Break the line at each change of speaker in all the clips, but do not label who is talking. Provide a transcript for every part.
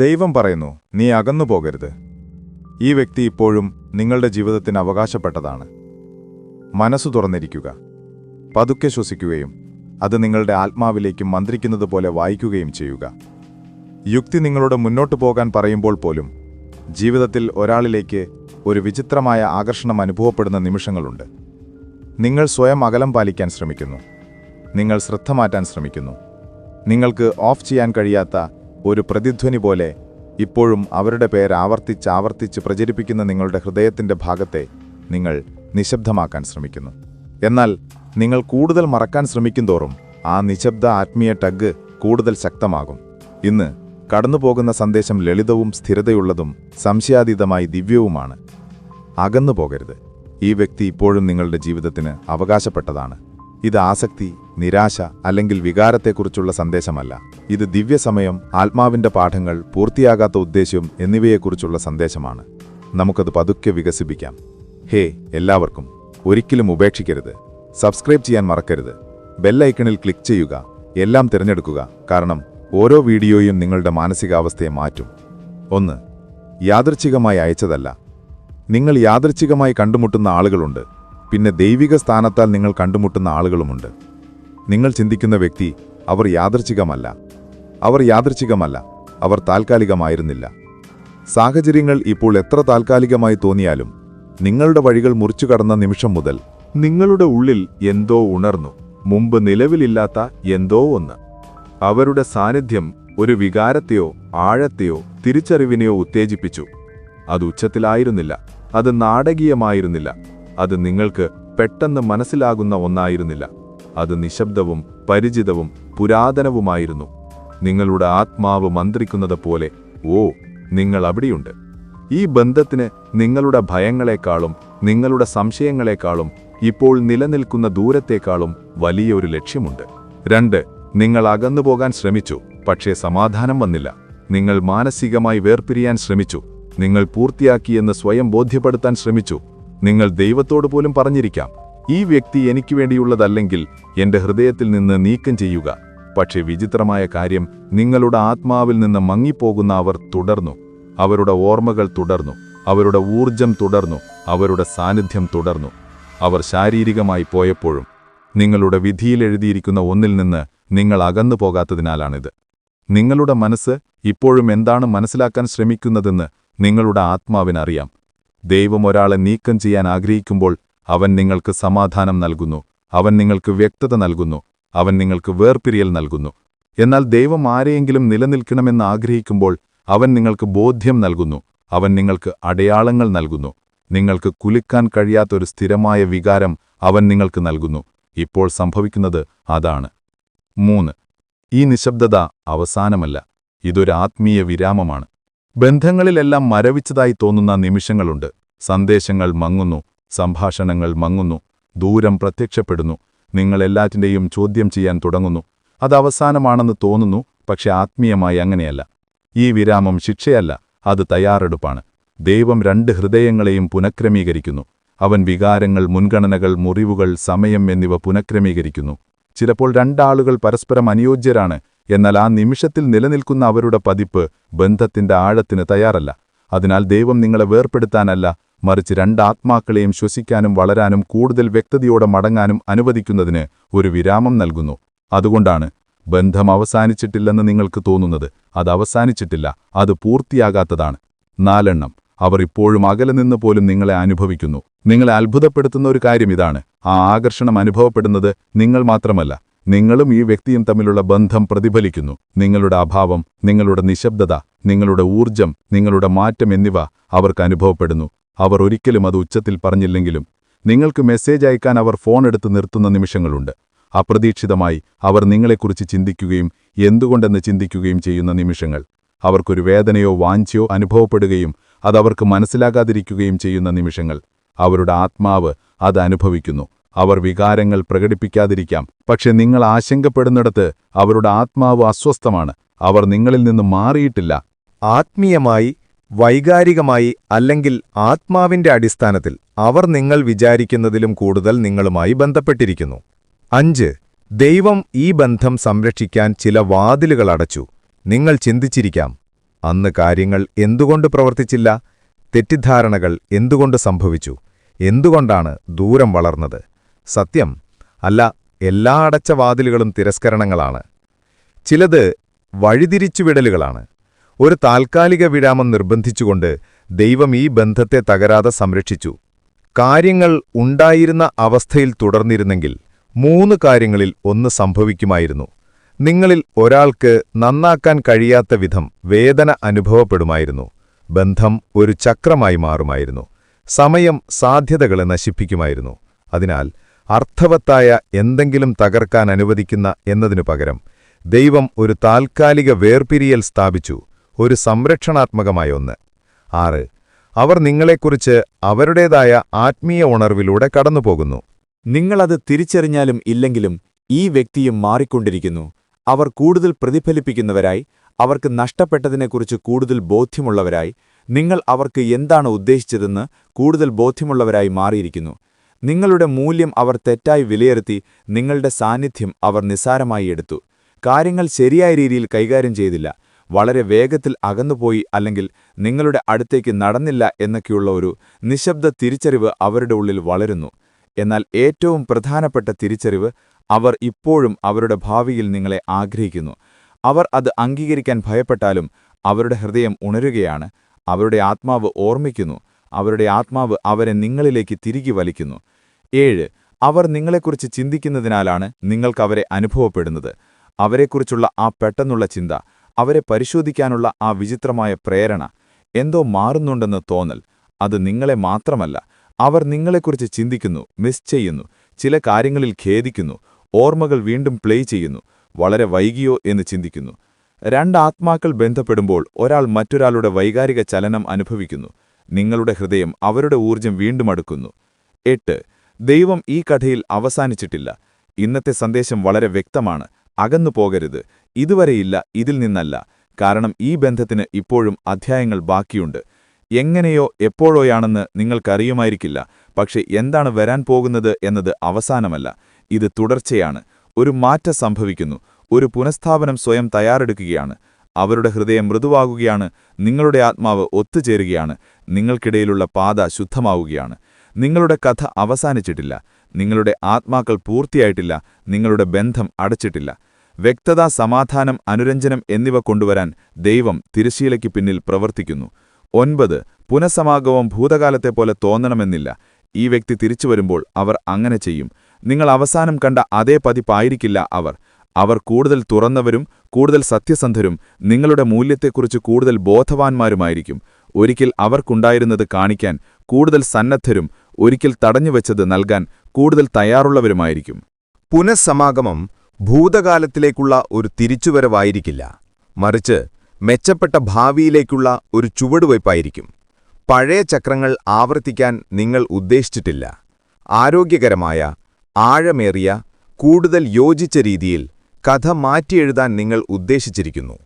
ദൈവം പറയുന്നു നീ അകന്നു പോകരുത്. ഈ വ്യക്തി ഇപ്പോഴും നിങ്ങളുടെ ജീവിതത്തിന് അവകാശപ്പെട്ടതാണ്. മനസ്സു തുറന്നിരിക്കുക. പതുക്കെ ശ്വസിക്കുകയും അത് നിങ്ങളുടെ ആത്മാവിലേക്ക് മന്ത്രിക്കുന്നത് പോലെ വായിക്കുകയും ചെയ്യുക. യുക്തി നിങ്ങളോട് മുന്നോട്ട് പോകാൻ പറയുമ്പോൾ പോലും ജീവിതത്തിൽ ഒരാളിലേക്ക് ഒരു വിചിത്രമായ ആകർഷണം അനുഭവപ്പെടുന്ന നിമിഷങ്ങളുണ്ട്. നിങ്ങൾ സ്വയം അകലം പാലിക്കാൻ ശ്രമിക്കുന്നു. നിങ്ങൾ ശ്രദ്ധ മാറ്റാൻ ശ്രമിക്കുന്നു. നിങ്ങൾക്ക് ഓഫ് ചെയ്യാൻ കഴിയാത്ത ഒരു പ്രതിധ്വനി പോലെ ഇപ്പോഴും അവരുടെ പേര് ആവർത്തിച്ച് ആവർത്തിച്ച് പ്രചരിപ്പിക്കുന്ന നിങ്ങളുടെ ഹൃദയത്തിന്റെ ഭാഗത്തെ നിങ്ങൾ നിശബ്ദമാക്കാൻ ശ്രമിക്കുന്നു. എന്നാൽ നിങ്ങൾ കൂടുതൽ മറക്കാൻ ശ്രമിക്കുന്തോറും ആ നിശബ്ദ ആത്മീയ ടഗ് കൂടുതൽ ശക്തമാകും. ഇന്ന് കടന്നുപോകുന്ന സന്ദേശം ലളിതവും സ്ഥിരതയുള്ളതും സംശയാതീതമായി ദിവ്യവുമാണ്. അകന്നു പോകരുത് ഈ വ്യക്തി ഇപ്പോഴും നിങ്ങളുടെ ജീവിതത്തിന് അവകാശപ്പെട്ടതാണ്. ഇത് ആസക്തി നിരാശ അല്ലെങ്കിൽ വികാരത്തെക്കുറിച്ചുള്ള സന്ദേശമല്ല. ഇത് ദിവ്യസമയം ആത്മാവിന്റെ പാഠങ്ങൾ പൂർത്തിയാകാത്ത ഉദ്ദേശ്യം എന്നിവയെക്കുറിച്ചുള്ള സന്ദേശമാണ്. നമുക്കത് പതുക്കെ വികസിപ്പിക്കാം. ഹേ എല്ലാവർക്കും ഒരിക്കലും ഉപേക്ഷിക്കരുത്. സബ്സ്ക്രൈബ് ചെയ്യാൻ മറക്കരുത്. ബെല്ലൈക്കണിൽ ക്ലിക്ക് ചെയ്യുക. എല്ലാം തിരഞ്ഞെടുക്കുക. കാരണം ഓരോ വീഡിയോയും നിങ്ങളുടെ മാനസികാവസ്ഥയെ മാറ്റും. ഒന്ന് യാദൃച്ഛികമായി അയച്ചതല്ല. നിങ്ങൾ യാദൃച്ഛികമായി കണ്ടുമുട്ടുന്ന ആളുകളുണ്ട്. പിന്നെ ദൈവിക സ്ഥാനത്താൽ നിങ്ങൾ കണ്ടുമുട്ടുന്ന ആളുകളുമുണ്ട്. നിങ്ങൾ ചിന്തിക്കുന്ന വ്യക്തി അവർ യാദർച്ഛികമല്ല അവർ യാദർച്ഛികമല്ല അവർ താൽക്കാലികമായിരുന്നില്ല. സാഹചര്യങ്ങൾ ഇപ്പോൾ എത്ര താൽക്കാലികമായി തോന്നിയാലും നിങ്ങളുടെ വഴികൾ മുറിച്ചു കടന്ന നിമിഷം മുതൽ നിങ്ങളുടെ ഉള്ളിൽ എന്തോ ഉണർന്നു. മുമ്പ് നിലവിലില്ലാത്ത എന്തോ ഒന്ന്. അവരുടെ സാന്നിധ്യം ഒരു വികാരത്തെയോ ആഴത്തെയോ തിരിച്ചറിവിനെയോ ഉത്തേജിപ്പിച്ചു. അത് ഉച്ചത്തിലായിരുന്നില്ല. അത് നാടകീയമായിരുന്നില്ല. അത് നിങ്ങൾക്ക് പെട്ടെന്ന് മനസ്സിലാകുന്ന ഒന്നായിരുന്നില്ല. അത് നിശബ്ദവും പരിചിതവും പുരാതനവുമായിരുന്നു. നിങ്ങളുടെ ആത്മാവ് മന്ത്രിക്കുന്നത് പോലെ ഓ നിങ്ങൾ അവിടെയുണ്ട്. ഈ ബന്ധത്തിന് നിങ്ങളുടെ ഭയങ്ങളെക്കാളും നിങ്ങളുടെ സംശയങ്ങളെക്കാളും ഇപ്പോൾ നിലനിൽക്കുന്ന ദൂരത്തേക്കാളും വലിയൊരു ലക്ഷ്യമുണ്ട്. രണ്ട് നിങ്ങൾ അകന്നുപോകാൻ ശ്രമിച്ചു പക്ഷേ സമാധാനം വന്നില്ല. നിങ്ങൾ മാനസികമായി വേർപിരിയാൻ ശ്രമിച്ചു. നിങ്ങൾ പൂർത്തിയാക്കിയെന്ന് സ്വയം ബോധ്യപ്പെടുത്താൻ ശ്രമിച്ചു. നിങ്ങൾ ദൈവത്തോട് പോലും പറഞ്ഞിരിക്കാം. ഈ വ്യക്തി എനിക്ക് വേണ്ടിയുള്ളതല്ലെങ്കിൽ എന്റെ ഹൃദയത്തിൽ നിന്ന് നീക്കം ചെയ്യുക. പക്ഷേ വിചിത്രമായ കാര്യം നിങ്ങളുടെ ആത്മാവിൽ നിന്ന് മങ്ങിപ്പോകുന്ന അവർ തുടർന്നു. അവരുടെ ഓർമ്മകൾ തുടർന്നു. അവരുടെ ഊർജം തുടർന്നു. അവരുടെ സാന്നിധ്യം തുടർന്നു. അവർ ശാരീരികമായി പോയപ്പോഴും നിങ്ങളുടെ വിധിയിൽ എഴുതിയിരിക്കുന്ന ഒന്നിൽ നിന്ന് നിങ്ങൾ അകന്നു പോകാത്തതിനാലാണിത്. നിങ്ങളുടെ മനസ്സ് ഇപ്പോഴും എന്താണ് മനസ്സിലാക്കാൻ ശ്രമിക്കുന്നതെന്ന് നിങ്ങളുടെ ആത്മാവിനറിയാം. ദൈവം ഒരാളെ നീക്കം ചെയ്യാൻ ആഗ്രഹിക്കുമ്പോൾ അവൻ നിങ്ങൾക്ക് സമാധാനം നൽകുന്നു. അവൻ നിങ്ങൾക്ക് വ്യക്തത നൽകുന്നു. അവൻ നിങ്ങൾക്ക് വേർപിരിയൽ നൽകുന്നു. എന്നാൽ ദൈവം ആരെയെങ്കിലും നിലനിൽക്കണമെന്ന് ആഗ്രഹിക്കുമ്പോൾ അവൻ നിങ്ങൾക്ക് ബോധ്യം നൽകുന്നു. അവൻ നിങ്ങൾക്ക് അടയാളങ്ങൾ നൽകുന്നു. നിങ്ങൾക്ക് കുലുക്കാൻ കഴിയാത്തൊരു സ്ഥിരമായ വികാരം അവൻ നിങ്ങൾക്ക് നൽകുന്നു. ഇപ്പോൾ സംഭവിക്കുന്നത് അതാണ്. മൂന്ന്. ഈ നിശബ്ദത അവസാനമല്ല. ഇതൊരു ആത്മീയ വിരാമമാണ്. ബന്ധങ്ങളിലെല്ലാം മരവിച്ചതായി തോന്നുന്ന നിമിഷങ്ങളുണ്ട്. സന്ദേശങ്ങൾ മങ്ങുന്നു സംഭാഷണങ്ങൾ മങ്ങുന്നു ദൂരം പ്രത്യക്ഷപ്പെടുന്നു നിങ്ങൾ എല്ലാറ്റിന്റെയും ചോദ്യം ചെയ്യാൻ തുടങ്ങുന്നു. അത് അവസാനമാണെന്ന് തോന്നുന്നു പക്ഷെ ആത്മീയമായി അങ്ങനെയല്ല. ഈ വിരാമം ശിക്ഷയല്ല അത് തയ്യാറെടുപ്പാണ്. ദൈവം രണ്ട് ഹൃദയങ്ങളെയും പുനഃക്രമീകരിക്കുന്നു. അവൻ വികാരങ്ങൾ മുൻഗണനകൾ മുറിവുകൾ സമയം എന്നിവ പുനഃക്രമീകരിക്കുന്നു. ചിലപ്പോൾ രണ്ടാളുകൾ പരസ്പരം അനുയോജ്യരാണ് എന്നാൽ ആ നിമിഷത്തിൽ നിലനിൽക്കുന്ന അവരുടെ പതിപ്പ് ബന്ധത്തിന്റെ ആഴത്തിന് തയ്യാറല്ല. അതിനാൽ ദൈവം നിങ്ങളെ വേർപ്പെടുത്താനല്ല മറിച്ച് രണ്ടാത്മാക്കളെയും ശ്വസിക്കാനും വളരാനും കൂടുതൽ വ്യക്തതയോടെ മടങ്ങാനും അനുവദിക്കുന്നതിന് ഒരു വിരാമം നൽകുന്നു. അതുകൊണ്ടാണ് ബന്ധം അവസാനിച്ചിട്ടില്ലെന്ന് നിങ്ങൾക്ക് തോന്നുന്നത്. അത് അവസാനിച്ചിട്ടില്ല അത് പൂർത്തിയാകാത്തതാണ്. നാലെണ്ണം. അവർ ഇപ്പോഴും അകലെ നിന്ന് പോലും നിങ്ങളെ അനുഭവിക്കുന്നു. നിങ്ങളെ അത്ഭുതപ്പെടുത്തുന്ന ഒരു കാര്യം ഇതാണ്. ആ ആകർഷണം അനുഭവപ്പെടുന്നത് നിങ്ങൾ മാത്രമല്ല. നിങ്ങളും ഈ വ്യക്തിയും തമ്മിലുള്ള ബന്ധം പ്രതിഫലിക്കുന്നു. നിങ്ങളുടെ അഭാവം നിങ്ങളുടെ നിശബ്ദത നിങ്ങളുടെ ഊർജം നിങ്ങളുടെ മാറ്റം എന്നിവ അവർക്ക് അനുഭവപ്പെടുന്നു. അവർ ഒരിക്കലും അത് ഉച്ചത്തിൽ പറഞ്ഞില്ലെങ്കിലും നിങ്ങൾക്ക് മെസ്സേജ് അയക്കാൻ അവർ ഫോൺ എടുത്ത് നിർത്തുന്ന നിമിഷങ്ങളുണ്ട്. അപ്രതീക്ഷിതമായി അവർ നിങ്ങളെക്കുറിച്ച് ചിന്തിക്കുകയും എന്തുകൊണ്ടെന്ന് ചിന്തിക്കുകയും ചെയ്യുന്ന നിമിഷങ്ങൾ. അവർക്കൊരു വേദനയോ വാഞ്ചയോ അനുഭവപ്പെടുകയും അതവർക്ക് മനസ്സിലാകാതിരിക്കുകയും ചെയ്യുന്ന നിമിഷങ്ങൾ. അവരുടെ ആത്മാവ് അത് അനുഭവിക്കുന്നു. അവർ വികാരങ്ങൾ പ്രകടിപ്പിക്കാതിരിക്കാം. പക്ഷെ നിങ്ങൾ ആശങ്കപ്പെടുന്നിടത്ത് അവരുടെ ആത്മാവ് അസ്വസ്ഥമാണ്. അവർ നിങ്ങളിൽ നിന്ന് മാറിയിട്ടില്ല.
ആത്മീയമായി വൈകാരികമായി അല്ലെങ്കിൽ ആത്മാവിന്റെ അടിസ്ഥാനത്തിൽ അവർ നിങ്ങൾ വിചാരിക്കുന്നതിലും കൂടുതൽ നിങ്ങളുമായി ബന്ധപ്പെട്ടിരിക്കുന്നു. അഞ്ച് ദൈവം ഈ ബന്ധം സംരക്ഷിക്കാൻ ചില വാതിലുകൾ അടച്ചു. നിങ്ങൾ ചിന്തിച്ചിരിക്കാം അന്ന് കാര്യങ്ങൾ എന്തുകൊണ്ട് പ്രവർത്തിച്ചില്ല? തെറ്റിദ്ധാരണകൾ എന്തുകൊണ്ട് സംഭവിച്ചു? എന്തുകൊണ്ടാണ് ദൂരം വളർന്നത്? സത്യം. അല്ല എല്ലാ അടച്ച വാതിലുകളും തിരസ്കരണങ്ങളാണ്. ചിലത് വഴിതിരിച്ചുവിടലുകളാണ് ഒരു താൽക്കാലിക വിരാമം നിർബന്ധിച്ചുകൊണ്ട് ദൈവം ഈ ബന്ധത്തെ തകരാതെ സംരക്ഷിച്ചു. കാര്യങ്ങൾ ഉണ്ടായിരുന്ന അവസ്ഥയിൽ തുടർന്നിരുന്നെങ്കിൽ മൂന്ന് കാര്യങ്ങളിൽ ഒന്ന് സംഭവിക്കുമായിരുന്നു. നിങ്ങളിൽ ഒരാൾക്ക് നന്നാക്കാൻ കഴിയാത്ത വിധം വേദന അനുഭവപ്പെടുമായിരുന്നു. ബന്ധം ഒരു ചക്രമായി മാറുമായിരുന്നു. സമയം സാധ്യതകളെ നശിപ്പിക്കുമായിരുന്നു. അതിനാൽ അർത്ഥവത്തായ എന്തെങ്കിലും തകർക്കാൻ അനുവദിക്കുന്ന എന്നതിനു പകരം ദൈവം ഒരു താൽക്കാലിക വേർപിരിയൽ സ്ഥാപിച്ചു ഒരു സംരക്ഷണാത്മകമായ ഒന്ന്. ആറ്. അവർ നിങ്ങളെക്കുറിച്ച് അവരുടേതായ ആത്മീയ ഉണർവിലൂടെ കടന്നുപോകുന്നു.
നിങ്ങളത് തിരിച്ചറിഞ്ഞാലും ഇല്ലെങ്കിലും ഈ വ്യക്തിയും മാറിക്കൊണ്ടിരിക്കുന്നു. അവർ കൂടുതൽ പ്രതിഫലിപ്പിക്കുന്നവരായി അവർക്ക് നഷ്ടപ്പെട്ടതിനെക്കുറിച്ച് കൂടുതൽ ബോധ്യമുള്ളവരായി നിങ്ങൾ അവർക്ക് എന്താണ് ഉദ്ദേശിച്ചതെന്ന് കൂടുതൽ ബോധ്യമുള്ളവരായി മാറിയിരിക്കുന്നു. നിങ്ങളുടെ മൂല്യം അവർ തെറ്റായി വിലയിരുത്തി നിങ്ങളുടെ സാന്നിധ്യം അവർ നിസ്സാരമായി എടുത്തു. കാര്യങ്ങൾ ശരിയായ രീതിയിൽ കൈകാര്യം ചെയ്തില്ല. വളരെ വേഗത്തിൽ അകന്നുപോയി അല്ലെങ്കിൽ നിങ്ങളുടെ അടുത്തേക്ക് നടന്നില്ല എന്നൊക്കെയുള്ള ഒരു നിശബ്ദ തിരിച്ചറിവ് അവരുടെ ഉള്ളിൽ വളരുന്നു. എന്നാൽ ഏറ്റവും പ്രധാനപ്പെട്ട തിരിച്ചറിവ് അവർ ഇപ്പോഴും അവരുടെ ഭാവിയിൽ നിങ്ങളെ ആഗ്രഹിക്കുന്നു. അവർ അത് അംഗീകരിക്കാൻ ഭയപ്പെട്ടാലും അവരുടെ ഹൃദയം ഉണരുകയാണ്. അവരുടെ ആത്മാവ് ഓർമ്മിക്കുന്നു. അവരുടെ ആത്മാവ് അവരെ നിങ്ങളിലേക്ക് തിരികെ വലിക്കുന്നു. ഏഴ് അവർ നിങ്ങളെക്കുറിച്ച് ചിന്തിക്കുന്നതിനാലാണ് നിങ്ങൾക്കവരെ അനുഭവപ്പെടുന്നത്. അവരെക്കുറിച്ചുള്ള ആ പെട്ടെന്നുള്ള ചിന്ത അവരെ പരിശോധിക്കാനുള്ള ആ വിചിത്രമായ പ്രേരണ എന്തോ മാറുന്നുണ്ടെന്ന് തോന്നൽ അത് നിങ്ങളെ മാത്രമല്ല അവർ നിങ്ങളെക്കുറിച്ച് ചിന്തിക്കുന്നു മിസ് ചെയ്യുന്നു ചില കാര്യങ്ങളിൽ ഖേദിക്കുന്നു ഓർമ്മകൾ വീണ്ടും പ്ലേ ചെയ്യുന്നു വളരെ വൈകിയോ എന്ന് ചിന്തിക്കുന്നു. രണ്ട് ആത്മാക്കൾ ബന്ധപ്പെടുമ്പോൾ ഒരാൾ മറ്റൊരാളുടെ വൈകാരിക ചലനം അനുഭവിക്കുന്നു. നിങ്ങളുടെ ഹൃദയം അവരുടെ ഊർജം വീണ്ടും അടുക്കുന്നു. എട്ട്. ദൈവം ഈ കഥയിൽ അവസാനിച്ചിട്ടില്ല. ഇന്നത്തെ സന്ദേശം വളരെ വ്യക്തമാണ്. അകന്നു പോകരുത്. ഇതുവരെയില്ല ഇതിൽ നിന്നല്ല. കാരണം ഈ ബന്ധത്തിന് ഇപ്പോഴും അധ്യായങ്ങൾ ബാക്കിയുണ്ട്. എങ്ങനെയോ എപ്പോഴോയാണെന്ന് നിങ്ങൾക്കറിയുമായിരിക്കില്ല. പക്ഷെ എന്താണ് വരാൻ പോകുന്നത് എന്നത് അവസാനമല്ല. ഇത് തുടർച്ചയാണ്. ഒരു മാറ്റം സംഭവിക്കുന്നു. ഒരു പുനഃസ്ഥാപനം സ്വയം തയ്യാറെടുക്കുകയാണ്. അവരുടെ ഹൃദയം മൃദുവാകുകയാണ്. നിങ്ങളുടെ ആത്മാവ് ഒത്തുചേരുകയാണ്. നിങ്ങൾക്കിടയിലുള്ള പാത ശുദ്ധമാവുകയാണ്. നിങ്ങളുടെ കഥ അവസാനിച്ചിട്ടില്ല. നിങ്ങളുടെ ആത്മാക്കൾ പൂർത്തിയായിട്ടില്ല. നിങ്ങളുടെ ബന്ധം അടച്ചിട്ടില്ല. വ്യക്തത സമാധാനം അനുരഞ്ജനം എന്നിവ കൊണ്ടുവരാൻ ദൈവം തിരശീലയ്ക്ക് പിന്നിൽ പ്രവർത്തിക്കുന്നു. ഒൻപത് പുനഃസമാഗമം ഭൂതകാലത്തെപ്പോലെ തോന്നണമെന്നില്ല. ഈ വ്യക്തി തിരിച്ചുവരുമ്പോൾ അവർ അങ്ങനെ ചെയ്യും. നിങ്ങൾ അവസാനം കണ്ട അതേ പതിപ്പായിരിക്കില്ല അവർ. അവർ കൂടുതൽ തുറന്നവരും കൂടുതൽ സത്യസന്ധരും നിങ്ങളുടെ മൂല്യത്തെക്കുറിച്ച് കൂടുതൽ ബോധവാന്മാരുമായിരിക്കും. ഒരിക്കൽ അവർക്കുണ്ടായിരുന്നത് കാണിക്കാൻ കൂടുതൽ സന്നദ്ധരും ഒരിക്കൽ തടഞ്ഞുവെച്ചത് നൽകാൻ കൂടുതൽ തയ്യാറുള്ളവരുമായിരിക്കും.
പുനഃസമാഗമം ഭൂതകാലത്തിലേക്കുള്ള ഒരു തിരിച്ചുവരവായിരിക്കില്ല. മറിച്ച് മെച്ചപ്പെട്ട ഭാവിയിലേക്കുള്ള ഒരു ചുവടുവയ്പായിരിക്കും. പഴയ ചക്രങ്ങൾ ആവർത്തിക്കാൻ നിങ്ങൾ ഉദ്ദേശിച്ചിട്ടില്ല. ആരോഗ്യകരമായ ആഴമേറിയ കൂടുതൽ യോജിച്ച രീതിയിൽ കഥ മാറ്റിയെഴുതാൻ നിങ്ങൾ ഉദ്ദേശിച്ചിരിക്കുന്നു.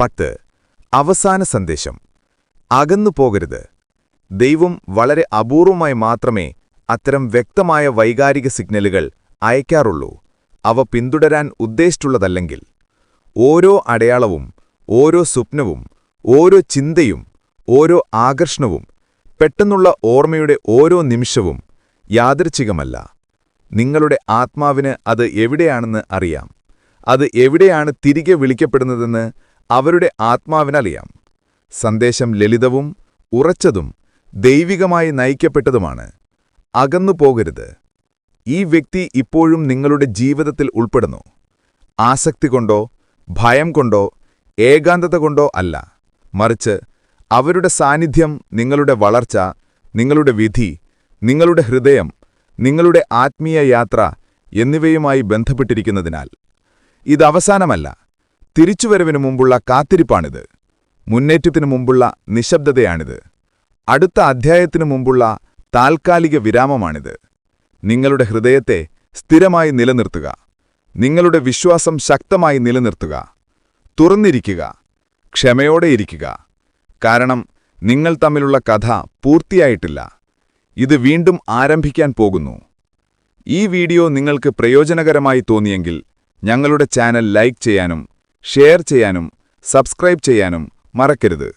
പത്ത്. അവസാന സന്ദേശം. അകന്നു പോകരുത്. ദൈവം വളരെ അപൂർവമായി മാത്രമേ അത്തരം വ്യക്തമായ വൈകാരിക സിഗ്നലുകൾ അയക്കാറുള്ളൂ അവ പിന്തുടരാൻ ഉദ്ദേശിച്ചുള്ളതല്ലെങ്കിൽ. ഓരോ അടയാളവും ഓരോ സ്വപ്നവും ഓരോ ചിന്തയും ഓരോ ആകർഷണവും പെട്ടെന്നുള്ള ഓർമ്മയുടെ ഓരോ നിമിഷവും യാദൃച്ഛികമല്ല. നിങ്ങളുടെ ആത്മാവിന് അത് എവിടെയാണെന്ന് അറിയാം. അത് എവിടെയാണ് തിരികെ വിളിക്കപ്പെടുന്നതെന്ന് അവരുടെ ആത്മാവിനറിയാം. സന്ദേശം ലളിതവും ഉറച്ചതും ദൈവികമായി നയിക്കപ്പെട്ടതുമാണ്. അകന്നു പോകരുത്. ഈ വ്യക്തി ഇപ്പോഴും നിങ്ങളുടെ ജീവിതത്തിൽ ഉൾപ്പെടുന്നു. ആസക്തി കൊണ്ടോ ഭയം കൊണ്ടോ ഏകാന്തത കൊണ്ടോ അല്ല. മറിച്ച് അവരുടെ സാന്നിധ്യം നിങ്ങളുടെ വളർച്ച നിങ്ങളുടെ വിധി നിങ്ങളുടെ ഹൃദയം നിങ്ങളുടെ ആത്മീയ യാത്ര എന്നിവയുമായി ബന്ധപ്പെട്ടിരിക്കുന്നതിനാൽ. ഇത് അവസാനമല്ല. തിരിച്ചുവരവിനു മുമ്പുള്ള കാത്തിരിപ്പാണിത്. മുന്നേറ്റത്തിനു മുമ്പുള്ള നിശബ്ദതയാണിത്. അടുത്ത അധ്യായത്തിനു മുമ്പുള്ള താൽക്കാലിക വിരാമമാണിത്. നിങ്ങളുടെ ഹൃദയത്തെ സ്ഥിരമായി നിലനിർത്തുക. നിങ്ങളുടെ വിശ്വാസം ശക്തമായി നിലനിർത്തുക. തുറന്നിരിക്കുക. ക്ഷമയോടെ ഇരിക്കുക. കാരണം നിങ്ങൾ തമ്മിലുള്ള കഥ പൂർത്തിയായിട്ടില്ല. ഇത് വീണ്ടും ആരംഭിക്കാൻ പോകുന്നു. ഈ വീഡിയോ നിങ്ങൾക്ക് പ്രയോജനകരമായി തോന്നിയെങ്കിൽ ഞങ്ങളുടെ ചാനൽ ലൈക്ക് ചെയ്യാനും ഷെയർ ചെയ്യാനും സബ്സ്ക്രൈബ് ചെയ്യാനും മറക്കരുത്.